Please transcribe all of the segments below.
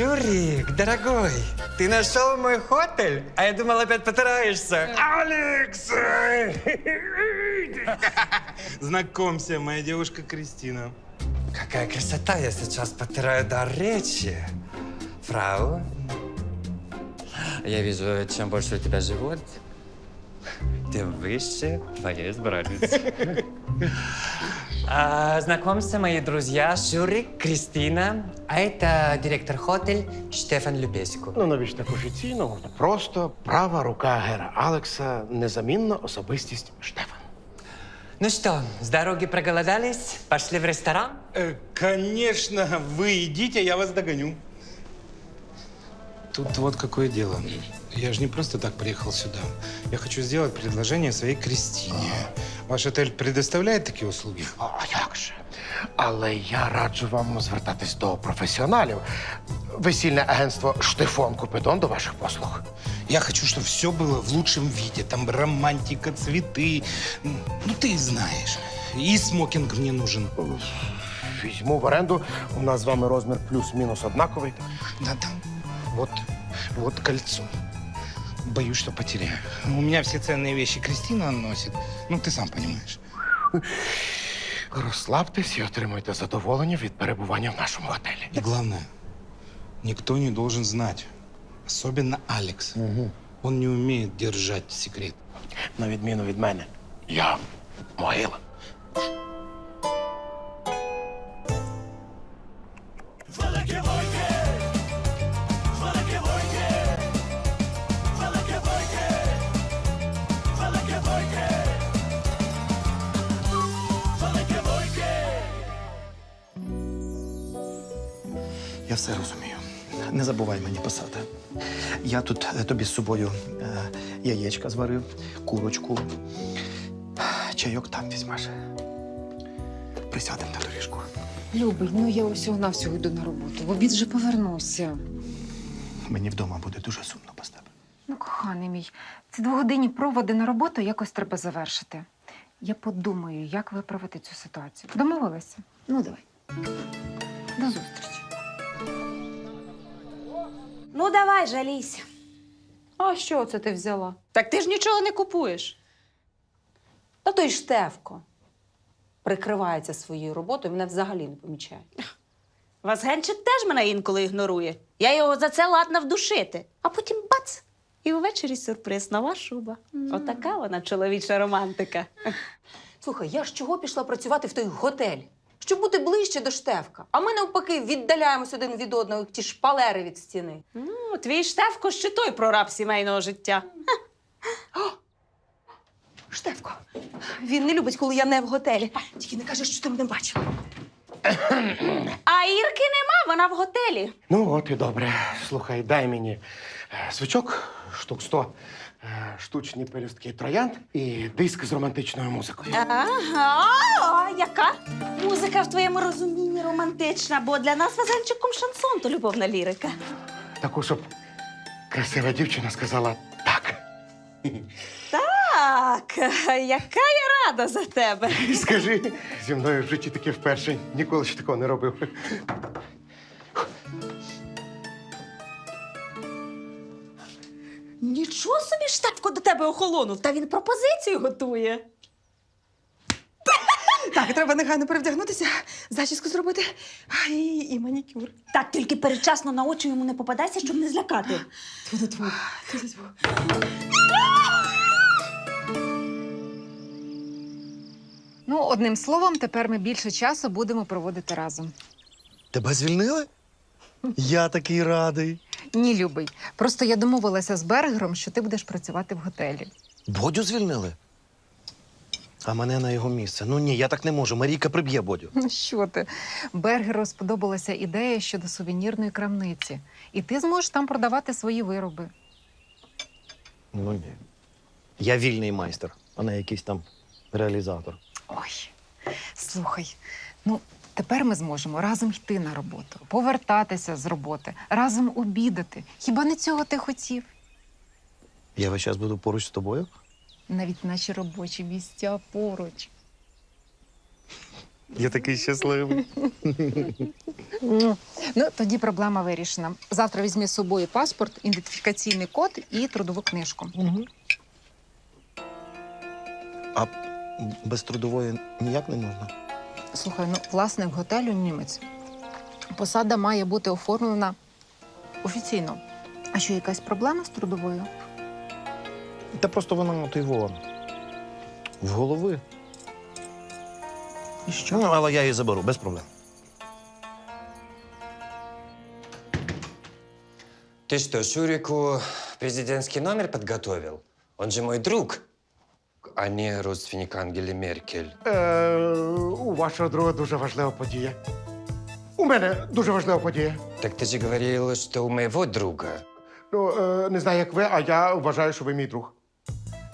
Шурик, дорогой, ты нашел мой хотель? А я думал, опять потираешься. Алекс! Знакомься, моя девушка Кристина. Какая красота, я сейчас потираю дар речи. Фрау, я вижу, чем больше у тебя живот, тем выше твоя избранница. А, Знакомься, мои друзья, Шурик, Кристина, а это директор хотель Штефан Любесику. Ну, навіть так офіційно, просто права рука гера Алекса, незамінна особистість Штефан. Ну что, с дороги проголодались? Пошли в ресторан? Э, конечно, вы идите, я вас догоню. Тут вот какое дело. Я же не просто так приехал сюда. Я хочу сделать предложение своей Кристине. Ваш отель предоставляет такие услуги? А як же? Але я раджу вам звертатись до професіоналів. Весільне агентство Штефон Купидон до ваших послуг. Я хочу, чтобы все было в лучшем виде. Там романтика, цветы. Ну, ты знаешь. И смокинг мне нужен. Візьму в оренду. У нас з вами розмір плюс-мінус однаковий. Да-да. Вот, вот кольцо. Боюсь, что потеряю. У меня все ценные вещи Кристина носит. Ну, ты сам понимаешь. Розслабтесь і отримуйте задоволення від перебування в нашому готелі. И главное, никто не должен знать. Особенно Алекс. Он не умеет держать секрет. На відміну від мене. Я могила. Я тут е, тобі з собою е, яєчка зварив, курочку. Чайок там візьмеш. Присядемо на доріжку. Любий, ну я усього навсього йду на роботу. В обід же повернуся. Мені вдома буде дуже сумно без тебе. Ну, коханий мій, ці двогодинні проводи на роботу якось треба завершити. Я подумаю, як виправити цю ситуацію. Домовилися? Ну, давай. До зустрічі. Ну, давай, жалійся. А що це ти взяла? Так ти ж нічого не купуєш. Та той Штефко прикривається своєю роботою, мене взагалі не помічає. Вазгенчик теж мене інколи ігнорує. Я його за це ладна вдушити. А потім бац! І ввечері сюрприз нова шуба. Отака вона чоловіча романтика. Слухай, я ж чого пішла працювати в той готель? Щоб бути ближче до Штефка. А ми навпаки віддаляємось один від одного, як ті шпалери від стіни. Ну, твій Штефко ще той прораб сімейного життя. Штефко, він не любить, коли я не в готелі. Тільки не кажи, що ти мене бачив. А Ірки нема, вона в готелі. Ну, от і добре. Слухай, дай мені е, свічок, штук 100, е, штучні пелюстки троянд і диск з романтичною музикою. Ага, а яка? Музика в твоєму розумінні романтична, бо для нас вазельчиком шансон то любовна лірика. Таку, щоб красива дівчина сказала так. Так, яка я рада за тебе. Скажи, зі мною в житті таке вперше ніколи ще такого не робив. Нічого собі Штефко до тебе охолонув, та він пропозицію готує. Так, треба негайно перевдягнутися, зачіску зробити а, і, і манікюр. Так, тільки передчасно на очі йому не попадайся, щоб не злякати. Тьфу-тьфу. Тьфу-тьфу. Ну, одним словом, тепер ми більше часу будемо проводити разом. Тебе звільнили? Я такий радий. Ні, любий. Просто я домовилася з Бергером, що ти будеш працювати в готелі. Бодю звільнили? А мене на його місце. Ну ні, я так не можу. Марійка приб'є Бодю. Ну що ти? Бергеру сподобалася ідея щодо сувенірної крамниці, і ти зможеш там продавати свої вироби. Ну ні. Я вільний майстер, а не якийсь там реалізатор. Ой, слухай, ну тепер ми зможемо разом йти на роботу, повертатися з роботи, разом обідати. Хіба не цього ти хотів? Я весь час буду поруч з тобою. Навіть наші робочі місця поруч. Я такий щасливий. Ну, тоді проблема вирішена. Завтра візьми з собою паспорт, ідентифікаційний код і трудову книжку. А без трудової ніяк не можна. Слухай, ну власник готелю німець. Посада має бути оформлена офіційно. А що, якась проблема з трудовою? Та просто вона от його в голови. І що? Ну, але я її заберу, без проблем. Ты что, Шурику президентский номер подготовил? Он же мой друг, а не родственник Ангели Меркель. Е, у вашого друга дуже важлива подія. У мене дуже важлива подія. Так ты же говорил, что у моего друга. Ну, е, не знаю, як ви, а я вважаю, що ви мій друг.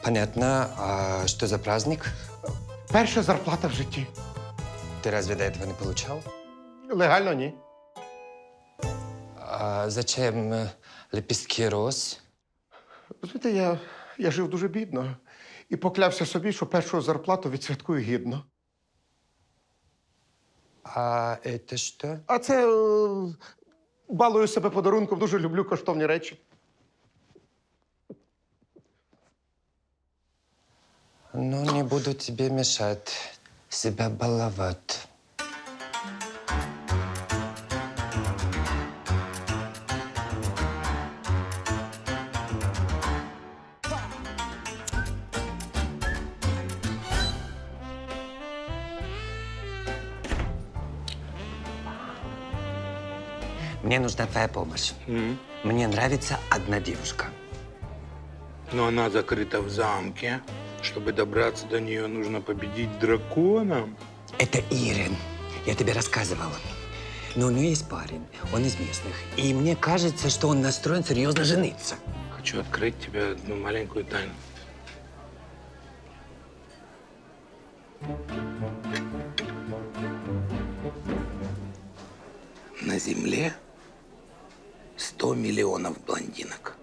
Понятно. А что за праздник? Перша зарплата в житті. Ты разве до этого не получал? Легально ні. А зачем э, лепестки роз? Знаєте, я, я жив дуже бідно і поклявся собі, що першу зарплату відсвяткую гідно. А это что? А це е, балую себе подарунком, дуже люблю коштовні речі. Ну, не буду тебе мешать себя баловать. Мне нужна твоя помощь. Мне нравится одна девушка. Но она закрыта в замке. Чтобы добраться до нее, нужно победить дракона. Это Ирин. Я тебе рассказывала. Но у нее есть парень, он из местных. И мне кажется, что он настроен серьезно жениться. Хочу открыть тебе одну маленькую тайну. На земле 100 миллионов блондинок.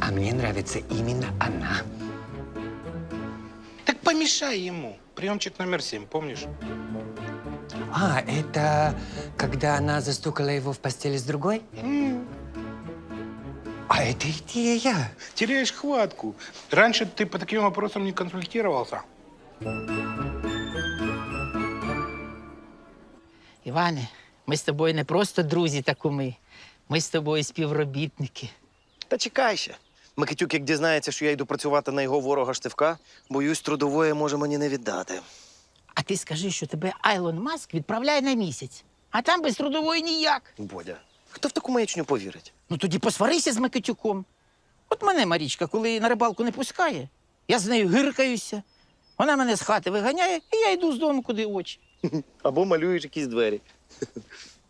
А мне нравится именно она. Так помешай ему. Приемчик номер семь, помнишь? А, это когда она застукала его в постели с другой? А это идея. Теряешь хватку. Раньше ты по таким вопросам не консультировался. Іване, ми з тобою не просто друзі та куми. Ми з тобою співробітники. Та чекай ще. Микитюк, як дізнається, що я йду працювати на його ворога Штивка, боюсь, трудової може мені не віддати. А ти скажи, що тебе Айлон Маск відправляє на місяць, а там без трудової ніяк. Бодя, хто в таку маячню повірить? Ну тоді посварися з Микитюком. От мене Марічка, коли на рибалку не пускає, я з нею гиркаюся. Вона мене з хати виганяє, і я йду з дому, куди очі. Або малюєш якісь двері.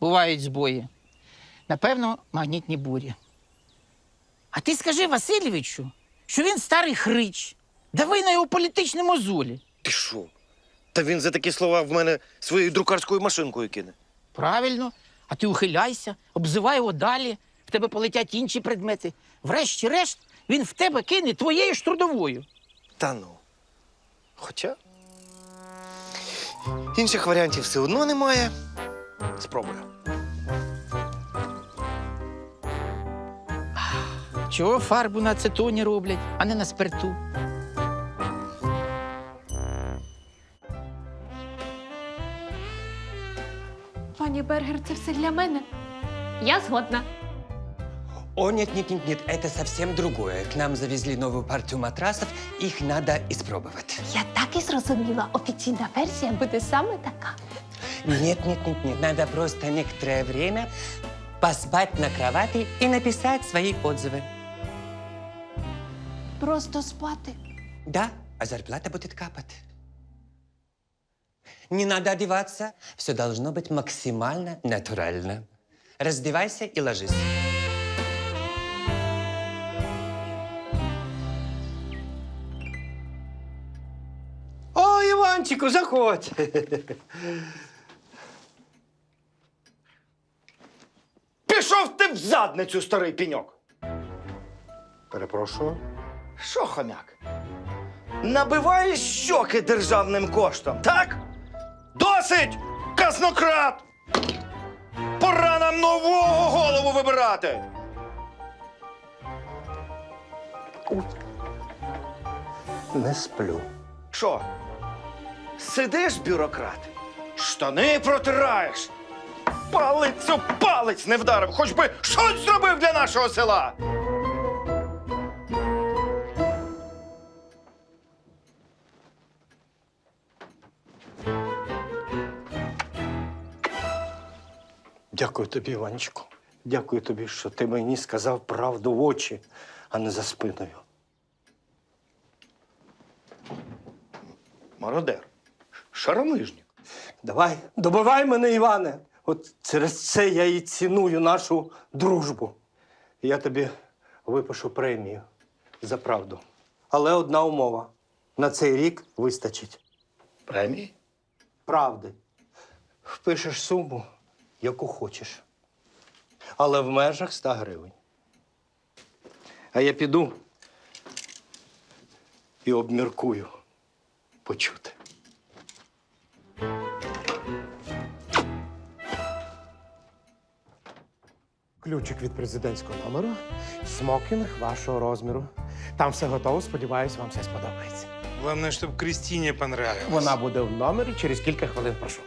Бувають збої. Напевно, магнітні бурі. А ти скажи Васильовичу, що він старий хрич. Дави на його політичні мозолі. Ти що? Та він за такі слова в мене своєю друкарською машинкою кине. Правильно, а ти ухиляйся, обзивай його далі, в тебе полетять інші предмети. Врешті-решт, він в тебе кине твоєю ж трудовою. Та ну. Хоча. Інших варіантів все одно немає. Спробую. Чого фарбу на ацетоні роблять, а не на спирту? Пані Бергер, це все для мене. Я згодна. О, нет, нет, нет, нет, это совсем другое. К нам завезли новую партию матрасов, их надо испробовать. Я так і зрозуміла, офіційна версія буде саме така. Нет, нет, нет, нет, надо просто некоторое время поспать на кровати и написать свои отзывы. Просто спати. Да, а зарплата будет капать. Не надо одеваться. Все должно быть максимально натурально. Раздевайся и ложись. О, Иванчику, заходь. Пішов ти в задницю, старий піньок! Перепрошую. Що, хомяк? Набиваєш щоки державним коштом, так? Досить! Краснократ! Пора нам нового голову вибирати! Не сплю. Що? Сидиш, бюрократ? Штани протираєш. Палець у палець не вдарив, хоч би щось зробив для нашого села. Дякую тобі, Іванечко. Дякую тобі, що ти мені сказав правду в очі, а не за спиною. Мародер. Шаромижник. Давай, добивай мене, Іване. От через це я і ціную нашу дружбу. Я тобі випишу премію за правду. Але одна умова: на цей рік вистачить Премії? правди. Впишеш суму, яку хочеш. Але в межах 100 гривень. А я піду і обміркую почути. Ключик від президентського номеру, смокінг вашого розміру. Там все готово, сподіваюсь, вам все сподобається. Главное, чтобы Кристине понравилось. Вона буде в номері через кілька хвилин, прошу.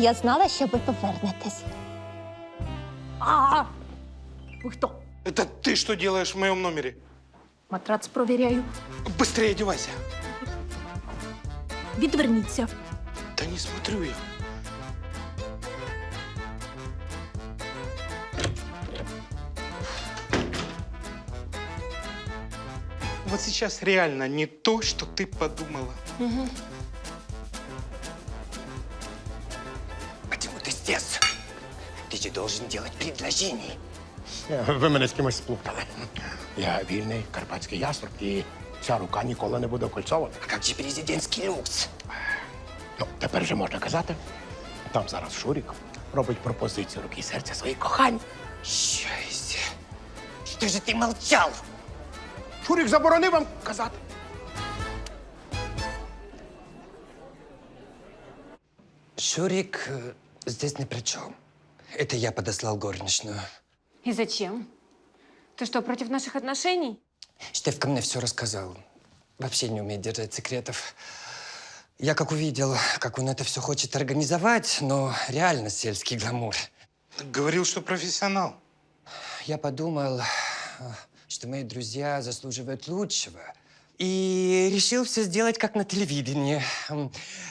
я знала, що ви повернетесь. А! Ви хто? Это ты что делаешь в моем номере? Матрац провіряю. Быстрее одевайся. Відверніться. Да не смотрю я. Вот сейчас реально не то, что ты подумала. Почему Ты же должен делать предложение. Ви мене з кимось сплутали. Я вільний карпатський яструб, і ця рука ніколи не буде окольцована. А как же президентский люкс? Ну, тепер вже можна казати. Там зараз Шурік робить пропозицію руки і серця своїй коханій. Счастье. Что же ты молчал? Шурік заборонив вам казати. Шурик э, здесь ни при чем. Это я подослал горничную. І зачем? Ти що, проти наших отношений? Штефка мне все рассказал. Вообще не умеет держать секретов. Я как увидел, как он это все хочет организовать, но реально сельский гламур. Говорил, что профессионал. Я подумал, э, что мои друзья заслуживают лучшего. И решил все сделать как на телевидении.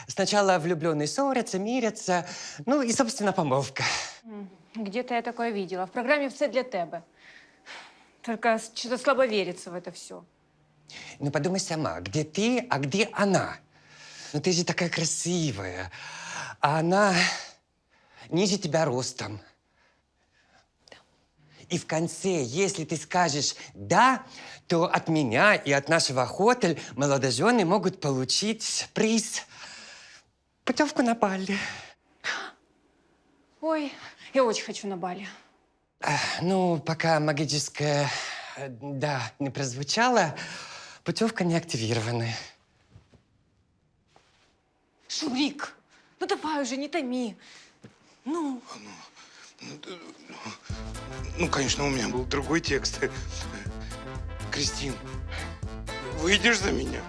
Сначала влюбленные ссорятся, мирятся, ну и, собственно, помолвка. Где-то я такое видела. В программе «Все для тебе». Только что-то слабо верится в это все. Ну подумай сама, где ты, а где она? Ну ты же такая красивая, а она ниже тебя ростом. И в конце, если ты скажешь «да», то от меня и от нашего хотель молодожены могут получить приз – путевку на Бали. Ой, я очень хочу на Бали. Ну, пока магическое э, «да» не прозвучало, путевка не активирована. Шурик, ну давай уже, не томи. Ну, Ну, конечно, у меня был другой текст. Кристин, выйдешь за меня?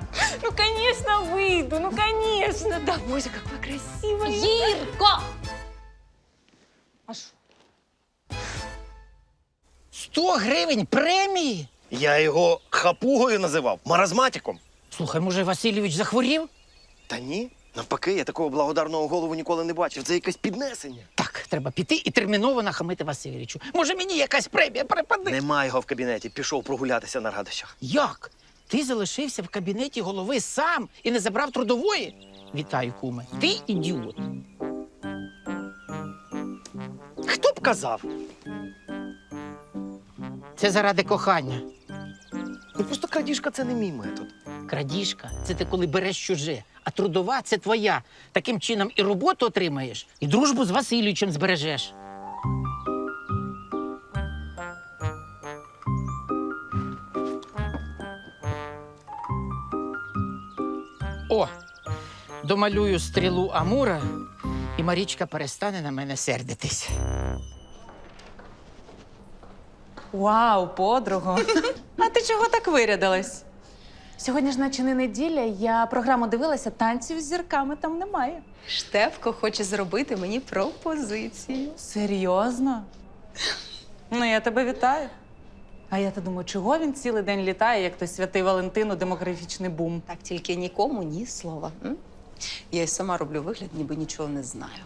ну конечно выйду, ну конечно. Да, боже, какой красивый. Гірко! А що? 100 гривень премії? Я його хапугою називав, маразматиком. Слухай, може, Васильович захворів? Та ні. Навпаки, я такого благодарного голову ніколи не бачив. Це якесь піднесення. Так, треба піти і терміново нахамити Васильовичу. Може, мені якась премія припаде? Нема його в кабінеті. Пішов прогулятися на радощах. Як? Ти залишився в кабінеті голови сам і не забрав трудової? Вітаю, куме. Ти ідіот. Хто б казав? Це заради кохання. Ну просто крадіжка це не мій метод. Крадіжка це ти коли береш чуже, а трудова це твоя. Таким чином і роботу отримаєш, і дружбу з Васильовичем збережеш. О, домалюю стрілу Амура, і Марічка перестане на мене сердитись. Вау, подруго! А ти чого так вирядилась? Сьогодні ж наче не неділя, я програму дивилася, танців з зірками там немає. Штефко хоче зробити мені пропозицію. Серйозно? Ну, я тебе вітаю. А я то думаю, чого він цілий день літає, як той святий Валентин у демографічний бум? Так тільки нікому ні слова. м? Я й сама роблю вигляд, ніби нічого не знаю.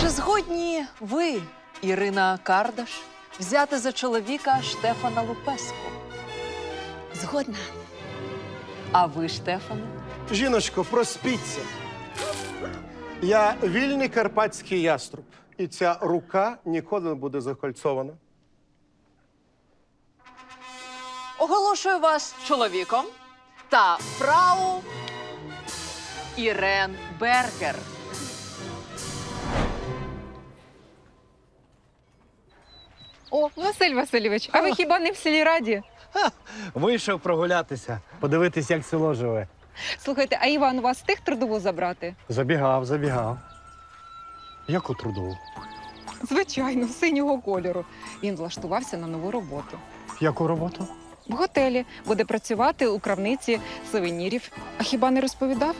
Чи згодні ви, Ірина Кардаш, взяти за чоловіка Штефана Лупеску? Згодна. А ви, Штефане? Жіночко, проспіться. Я вільний карпатський яструб, і ця рука ніколи не буде закольцована. Оголошую вас чоловіком та фрау Ірен Бергер. О, Василь Васильович, а ви хіба не в селі раді? Вийшов прогулятися, подивитись, як село живе. Слухайте, а Іван у вас встиг трудову забрати? Забігав, забігав. Яку трудову? Звичайно, синього кольору. Він влаштувався на нову роботу. Яку роботу? В готелі буде працювати у крамниці сувенірів. А хіба не розповідав?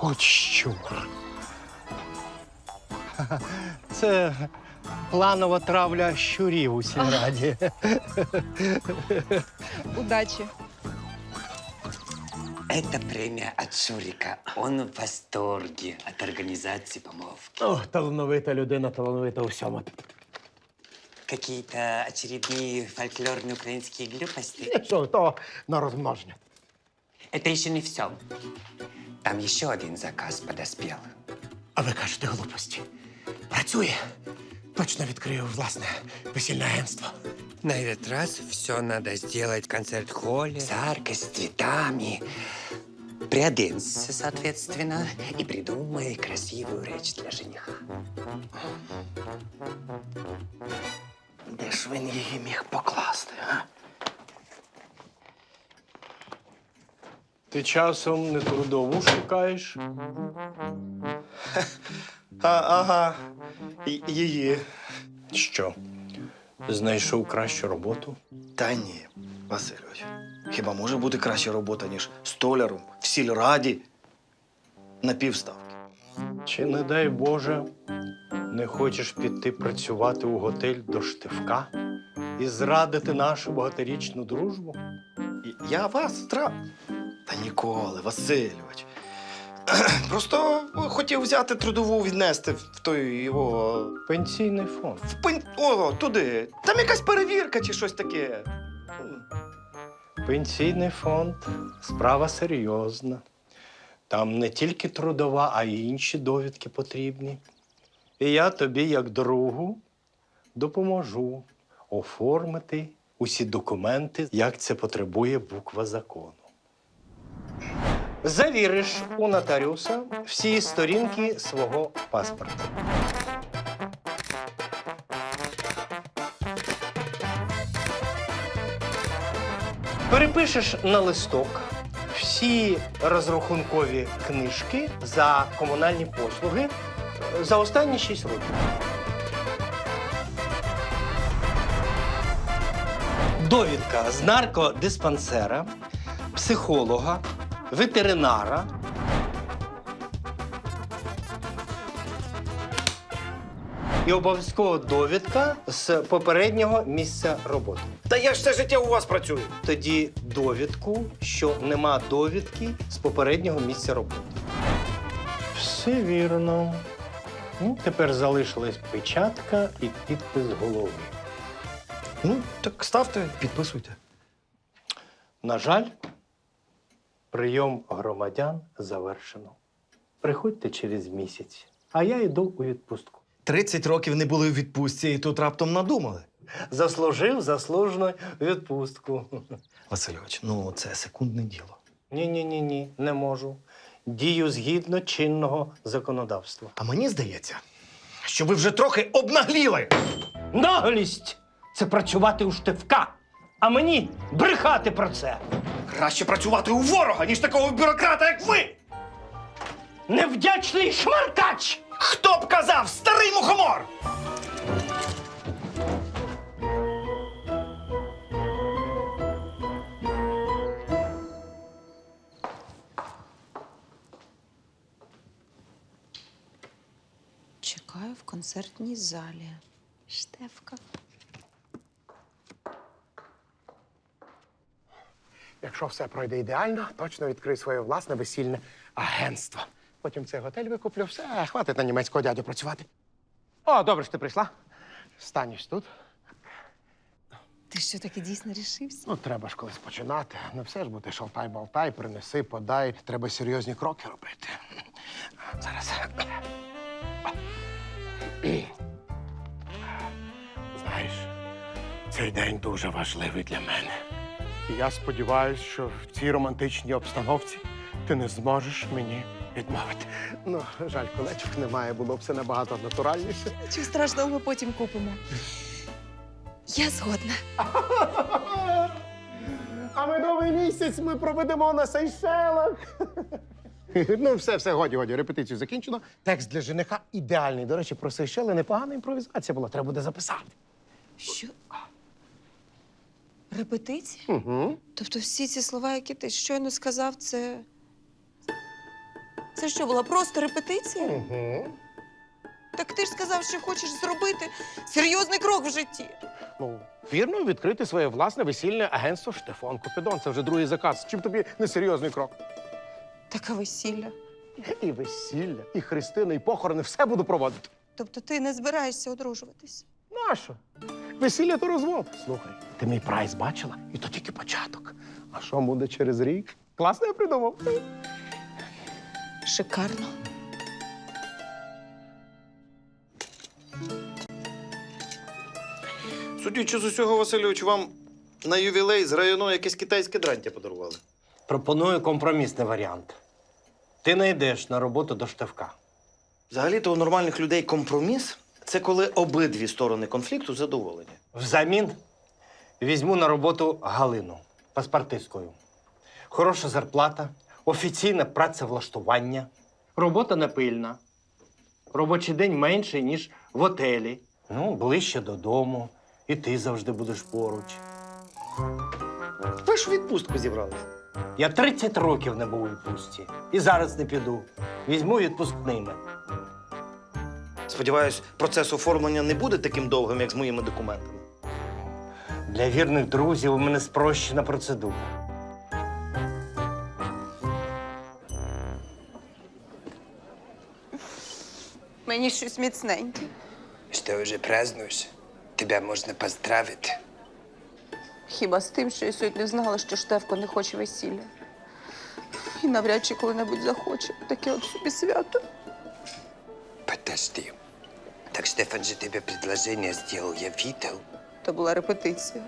От що. Це планова травля щурів у сільраді. Удачі. Это премия от Шурика. Он в восторге от организации помолвки. О, талановита людина, талановита у всьому. Какие-то очередные фольклорные украинские глупости. Що, то на розмноження. Это еще не все. Там еще один заказ подоспел. А ви кажете глупості. Працює. Точно відкрию власне весільне агентство. На этот раз все надо сделать в концерт-холле. С аркой, с цветами. Приоденься, соответственно, и придумай красивую речь для жениха. Де ж він її міг покласти, а? Ти часом не трудову шукаєш? А, ага. Її. Що? Знайшов кращу роботу? Та ні, Васильович. Хіба може бути краща робота, ніж столяром в сільраді на півставки? Чи не дай Боже, не хочеш піти працювати у готель до штивка і зрадити нашу багаторічну дружбу? І Я вас стра. Та ніколи, Васильович. Просто хотів взяти трудову віднести в той його. Пенсійний фонд. В пень... О, туди. Там якась перевірка чи щось таке. Пенсійний фонд справа серйозна. Там не тільки трудова, а й інші довідки потрібні. І я тобі, як другу, допоможу оформити усі документи, як це потребує буква закону. Завіриш у нотаріуса всі сторінки свого паспорта. Перепишеш на листок всі розрахункові книжки за комунальні послуги е, за останні 6 років. Довідка з наркодиспансера, психолога, ветеринара. І обов'язково довідка з попереднього місця роботи. Та я ж все життя у вас працюю. Тоді довідку, що нема довідки з попереднього місця роботи. Все вірно. Ну, тепер залишилась печатка і підпис голови. Ну, так ставте, підписуйте. На жаль, прийом громадян завершено. Приходьте через місяць, а я йду у відпустку. 30 років не були у відпустці і тут раптом надумали. Заслужив заслужену відпустку. Васильович, ну це секундне діло. Ні, ні, ні, ні, не можу. Дію згідно чинного законодавства. А мені здається, що ви вже трохи обнагліли. Наглість це працювати у штивка, А мені брехати про це. Краще працювати у ворога, ніж такого бюрократа, як ви! Невдячний шмаркач! Хто б казав, старий мухомор! Чекаю в концертній залі. Штефка. Якщо все пройде ідеально, точно відкрию своє власне весільне агентство. Потім цей готель викуплю, все, хватить на німецького дядю працювати. О, добре, що ти прийшла. Станеш тут. Ти що таки дійсно рішився? Ну, треба ж колись починати. Не все ж бути шалтай-болтай, принеси, подай. Треба серйозні кроки робити. Зараз. Знаєш, цей день дуже важливий для мене. І я сподіваюся, що в цій романтичній обстановці ти не зможеш мені відмовити. Ну, жаль, колечок немає, було б все набагато натуральніше. Нічого страшного, ми потім купимо. Я згодна. А медовий місяць ми проведемо на Сейшелах. Ну, все, все, годі, годі, репетицію закінчено. Текст для жениха ідеальний. До речі, про Сейшели непогана імпровізація була, треба буде записати. Що? Репетиція? Угу. Тобто всі ці слова, які ти щойно сказав, це. Це що, була просто репетиція? Угу. Так ти ж сказав, що хочеш зробити серйозний крок в житті. Ну, вірно, відкрити своє власне весільне агентство Штефан Купідон. Це вже другий заказ. Чим тобі несерйозний крок? Таке весілля. І весілля, і хрестини, і похорони все буду проводити. Тобто ти не збираєшся одружуватись? Нащо? Весілля то розвод. Слухай, ти мій прайс бачила? І то тільки початок. А що буде через рік? Класно я придумав. Шикарно. Судячи з усього, Васильович, вам на ювілей з району якесь китайське дрантя подарували. Пропоную компромісний варіант. Ти не йдеш на роботу до штовка. Взагалі-то у нормальних людей компроміс це коли обидві сторони конфлікту задоволені. Взамін візьму на роботу Галину паспортисткою. Хороша зарплата, офіційне працевлаштування, робота не пильна. Робочий день менший, ніж в отелі. Ну, ближче додому. І ти завжди будеш поруч. Ви ж у відпустку зібрались. Я 30 років не був у відпустці. І зараз не піду. Візьму відпускними. Сподіваюсь, процес оформлення не буде таким довгим, як з моїми документами. Для вірних друзів у мене спрощена процедура. Мені щось міцненьке. Что, уже празднуешь? Тебя можно поздравить. Хіба з тим, що я сьогодні знала, що Штефко не хоче весілля. І навряд чи коли-небудь захоче. Таке от собі свято. Подожди. Так Штефан же тебе предложение сделал, я видел. Це була репетиція.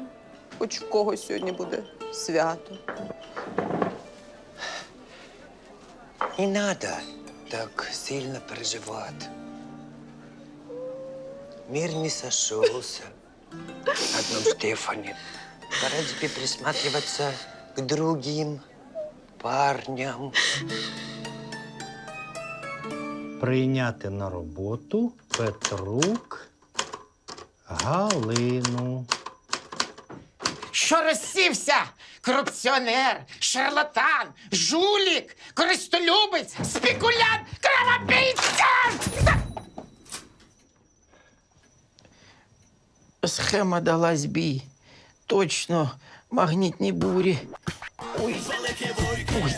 Хоч в когось сьогодні буде свято. Не надо так сильно переживать. Мир не сошелся. Одном Штефане. Пора тебе присматриваться к другим парням. Прийняти на роботу Петрук Галину. Що розсівся? Корупціонер, шарлатан, жулік, користолюбець, спекулянт, кровопійця! Схема дала збій. Точно, магнітні бурі. Ой. Ой.